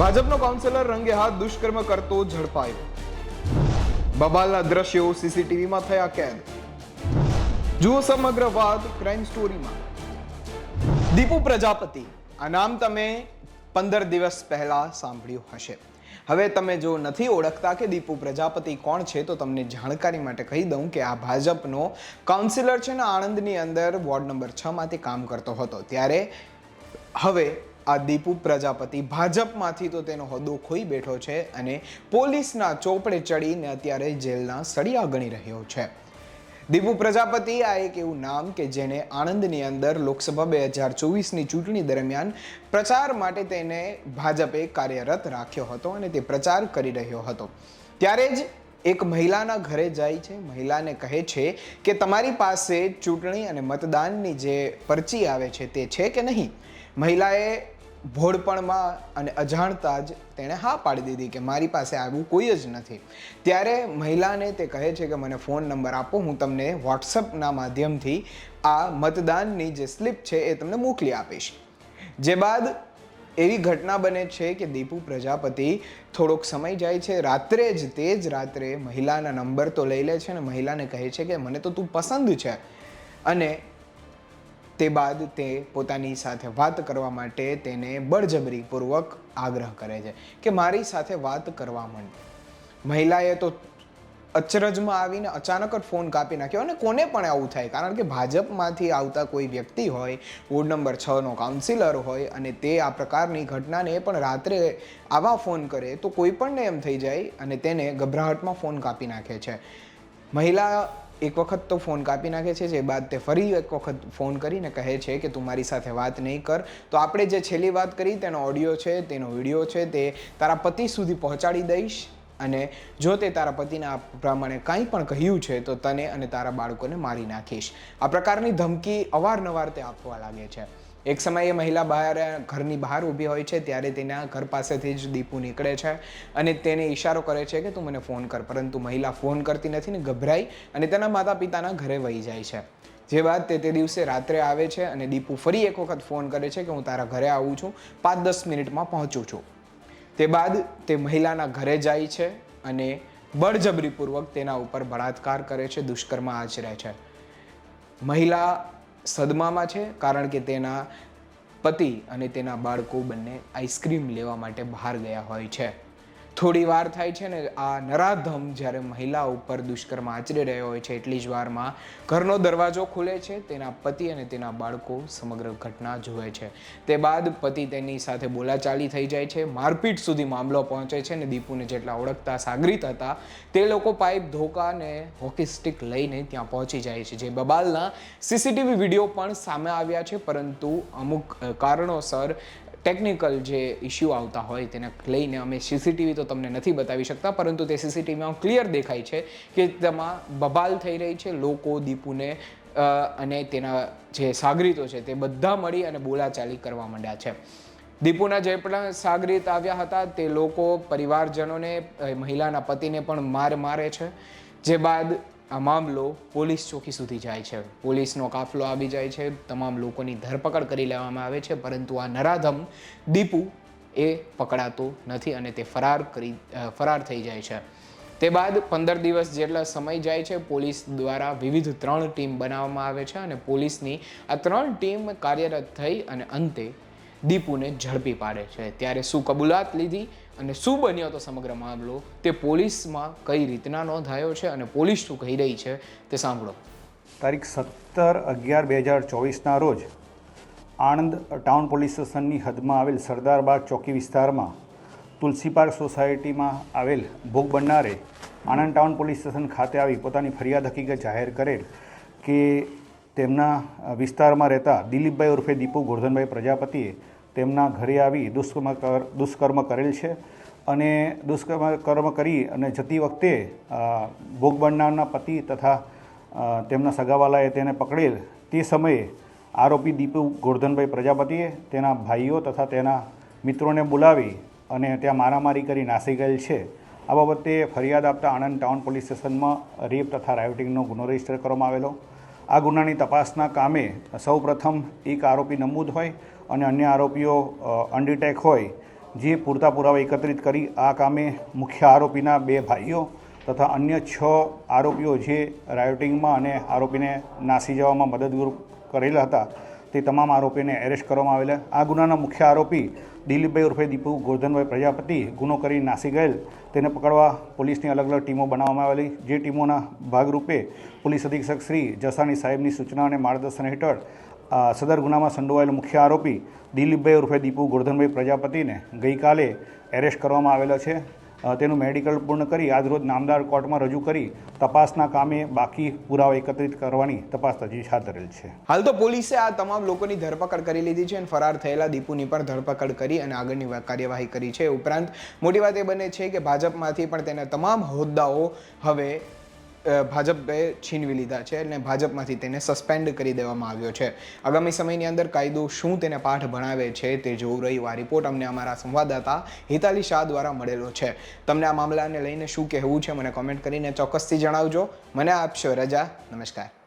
ભાજપનો કાઉન્સિલર રંગે હાથ દુષ્કર્મ કરતો ઝડપાયો. બબાલના દ્રશ્યો સીસીટીવીમાં થયા કેદ. જુઓ સમગ્ર વાત ક્રાઇમ સ્ટોરીમાં દીપુ પ્રજાપતિ, આ નામ તમે પંદર દિવસ પહેલા સાંભળ્યું હશે. હવે તમે જો નથી ઓળખતા કે દીપુ પ્રજાપતિ કોણ છે, તો તમને જાણકારી માટે કહી દઉં કે આ ભાજપનો કાઉન્સિલર છે ને આણંદની અંદર વોર્ડ નંબર છમાંથી કામ કરતો હતો. ત્યારે હવે આ દીપુ પ્રજાપતિ ભાજપમાંથી તો તેનો હોદ્દો ખોઈ બેઠો છે અને પોલીસના ચોપડે ચડીને અત્યારે જેલના સળિયા ગણી રહ્યો છે. દીપુ પ્રજાપતિ આ એક એવું નામ કે જેને આણંદની અંદર લોકસભા બે હજાર ચોવીસની ચૂંટણી દરમિયાન પ્રચાર માટે તેને ભાજપે કાર્યરત રાખ્યો હતો અને તે પ્રચાર કરી રહ્યો હતો. ત્યારે જ એક મહિલાના ઘરે જાય છે. મહિલાને કહે છે કે તમારી પાસે ચૂંટણી અને મતદાનની જે પરચી આવે છે તે છે કે નહીં? મહિલાએ ભોળપણમાં અને અજાણતા જ તેણે હા પાડી દીધી કે મારી પાસે આવું કોઈ જ નથી. ત્યારે મહિલાને તે કહે છે કે મને ફોન નંબર આપો, હું તમને વોટ્સઅપના માધ્યમથી આ મતદાનની જે સ્લિપ છે એ તમને મોકલી આપીશ. જે બાદ એવી ઘટના બને છે કે દીપુ પ્રજાપતિ થોડોક સમય જાય છે, રાત્રે જ તે જ રાત્રે મહિલાના નંબર તો લઈ લે છે અને મહિલાને કહે છે કે મને તો તું પસંદ છે. અને તે બાદ તે પોતાની સાથે વાત કરવા માટે તેને બળજબરીપૂર્વક આગ્રહ કરે છે કે મારી સાથે વાત કરવા માંડ. મહિલાએ તો અચરજમાં આવીને અચાનક જ ફોન કાપી નાખ્યો અને કોને પણ આવું થાય? કારણ કે ભાજપમાંથી આવતા કોઈ વ્યક્તિ હોય, વોર્ડ નંબર છનો કાઉન્સિલર હોય અને તે આ પ્રકારની ઘટનાને પણ રાત્રે આવા ફોન કરે તો કોઈ પણને એમ થઈ જાય અને તેને ગભરાહટમાં ફોન કાપી નાખે છે. મહિલા એક વખત તો ફોન કાપી નાખે છે, જે બાદ તે ફરી એક વખત ફોન કરીને કહે છે કે તું મારી સાથે વાત નહીં કર. તો આપણે જે છેલ્લી વાત કરી, તેનો ઓડિયો છે, તેનો વીડિયો છે, તે તારા પતિ સુધી પહોંચાડી દઈશ. અને જો તે તારા પતિના પ્રમાણે કંઈ પણ કહ્યું છે, તો તને અને તારા બાળકોને મારી નાખીશ. આ પ્રકારની ધમકી અવારનવાર તે આપવા લાગે છે. એક સમયે મહિલા બહાર, ઘરની બહાર ઊભી હોય છે, ત્યારે તેના ઘર પાસેથી જ દીપુ નીકળે છે અને તેને ઈશારો કરે છે કે તું મને ફોન કર. પરંતુ મહિલા ફોન કરતી નથી ને ગભરાઈ અને તેના માતા પિતાના ઘરે વહી જાય છે. જે બાદ તે તે દિવસે રાત્રે આવે છે અને દીપુ ફરી એક વખત ફોન કરે છે કે હું તારા ઘરે આવું છું, પાંચ દસ મિનિટમાં પહોંચું છું. તે બાદ તે મહિલાના ઘરે જાય છે અને બળજબરીપૂર્વક તેના ઉપર બળાત્કાર કરે છે, દુષ્કર્મ આચરે છે. મહિલા સદમામાં છે કારણ કે તેના પતિ અને તેના બાળકો બંને આઈસ્ક્રીમ લેવા માટે બહાર ગયા હોય છે. થોડી વાર થાય છે ને, આ નરાધમ જ્યારે મહિલા ઉપર દુષ્કર્મ આચરી રહ્યો હોય છે, એટલી જ વારમાં ઘરનો દરવાજો ખુલે છે, તેના પતિ અને તેના બાળકો સમગ્ર ઘટના જુએ છે. તે બાદ પતિ તેની સાથે બોલાચાલી થઈ જાય છે, મારપીટ સુધી મામલો પહોંચે છે ને દીપુને જેટલા ઓળખતા સાગરીત હતા, તે લોકો પાઇપ ધોકા અને હોકી સ્ટિક લઈને ત્યાં પહોંચી જાય છે, જે બબાલના સીસીટીવી વીડિયો પણ સામે આવ્યા છે, પરંતુ અમુક કારણોસર ટેકનિકલ જે ઇસ્યુ આવતા હોય તેને લઈને અમે સીસીટીવી તો તમને નથી બતાવી શકતા, પરંતુ તે સીસીટીવીમાં ક્લિયર દેખાય છે કે તેમાં બબાલ થઈ રહી છે, લોકો, દીપુને અને તેના જે સાગરીતો છે તે બધા મળી અને બોલાચાલી કરવા માંડ્યા છે. દીપુના જે પણ સાગરીત આવ્યા હતા તે લોકો પરિવારજનોને મહિલાના પતિને પણ માર મારે છે. જે બાદ આ મામલો પોલીસ ચોકી સુધી જાય છે. પોલીસનો કાફલો આવી જાય છે. તમામ લોકોની ધરપકડ કરી લેવામાં આવે છે, પરંતુ આ નરાધમ દીપુ એ પકડાતો નથી અને તે ફરાર કરી ફરાર થઈ જાય છે. તે બાદ પંદર દિવસ જેટલા સમય જાય છે, પોલીસ દ્વારા વિવિધ ત્રણ ટીમ બનાવવામાં આવે છે અને પોલીસની આ ત્રણ ટીમ કાર્યરત થઈ અને અંતે દીપુને ઝડપી પાડે છે. ત્યારે શું કબૂલાત લીધી અને શું બન્યો હતો સમગ્ર મામલો? તે પોલીસમાં કઈ રીતના નોંધાયો છે અને પોલીસ શું કહી રહી છે તે સાંભળો. તારીખ સત્તર અગિયાર બે હજાર ચોવીસના રોજ આણંદ ટાઉન પોલીસ સ્ટેશનની હદમાં આવેલ સરદારબાગ ચોકી વિસ્તારમાં તુલસી પાર્ક સોસાયટીમાં આવેલ ભોગ બનનારે આણંદ ટાઉન પોલીસ સ્ટેશન ખાતે આવી પોતાની ફરિયાદ હકીકત જાહેર કરેલ કે તેમના વિસ્તારમાં રહેતા દિલીપભાઈ ઉર્ફે દીપુ ગોરધનભાઈ પ્રજાપતિએ તેમના ઘરે આવી દુષ્કર્મ દુષ્કર્મ કરેલ છે અને દુષ્કર્મ, કર્મ કરી અને જતી વખતે ભોગ બનનારના પતિ તથા તેમના સગાવાલાએ તેને પકડેલ. તે સમયે આરોપી દીપુ ગોરધનભાઈ પ્રજાપતિએ તેના ભાઈઓ તથા તેના મિત્રોને બોલાવી અને ત્યાં મારામારી કરી નાસી ગયેલ છે. આ બાબતે ફરિયાદ આપતા આણંદ ટાઉન પોલીસ સ્ટેશનમાં રેપ તથા રાયોટિંગનો ગુનો રજિસ્ટર કરવામાં આવેલો. આ ગુનાની તપાસના કામે સૌપ્રથમ એક આરોપી નમૂદ હોય અને અન્ય આરોપીઓ અનડિટેક હોય, જે પૂરતા પુરાવા એકત્રિત કરી આ કામે મુખ્ય આરોપીના બે ભાઈઓ તથા અન્ય છ આરોપીઓ જે રાયોટિંગમાં અને આરોપીને નાસી જવામાં મદદરૂપ કરેલા હતા, તે તમામ આરોપીને એરેસ્ટ કરવામાં આવેલા. આ ગુનાના મુખ્ય આરોપી દિલીપભાઈ ઉર્ફે દીપુ ગોરધનભાઈ પ્રજાપતિ ગુનો કરી નાસી ગયેલ. તેને પકડવા પોલીસની અલગ અલગ ટીમો બનાવવામાં આવેલી. જે ટીમોના ભાગરૂપે પોલીસ અધિક્ષક શ્રી જસાણી સાહેબની સૂચના અને માર્ગદર્શન હેઠળ સદર ગુનામાં સંડોવાયેલો મુખ્ય આરોપી દિલીપભાઈ ઉર્ફે દીપુ ગોરધનભાઈ પ્રજાપતિને ગઈકાલે એરેસ્ટ કરવામાં આવેલો છે. તેનું મેડિકલ પૂર્ણ કરી આજરોજ નામદાર કોર્ટમાં રજૂ કરી તપાસના કામે બાકી પુરાવા એકત્રિત કરવાની તપાસ તજવીજ હાથ ધરેલ છે. હાલ તો પોલીસે આ તમામ લોકોની ધરપકડ કરી લીધી છે અને ફરાર થયેલા દીપુની પણ ધરપકડ કરી અને આગળની કાર્યવાહી કરી છે. ઉપરાંત મોટી વાત એ બને છે કે ભાજપમાંથી પણ તેના તમામ હોદ્દાઓ હવે ભાજપે છીનવી લીધા છે અને ભાજપમાંથી તેને સસ્પેન્ડ કરી દેવામાં આવ્યો છે. આગામી સમયની અંદર કાયદો શું તેને પાઠ ભણાવે છે તે જોવું રહ્યું. આ રિપોર્ટ અમને અમારા સંવાદદાતા હિતાલી શાહ દ્વારા મળેલો છે. તમને આ મામલાને લઈને શું કહેવું છે મને કોમેન્ટ કરીને ચોક્કસથી જણાવજો. મને આપશો રજા. નમસ્કાર.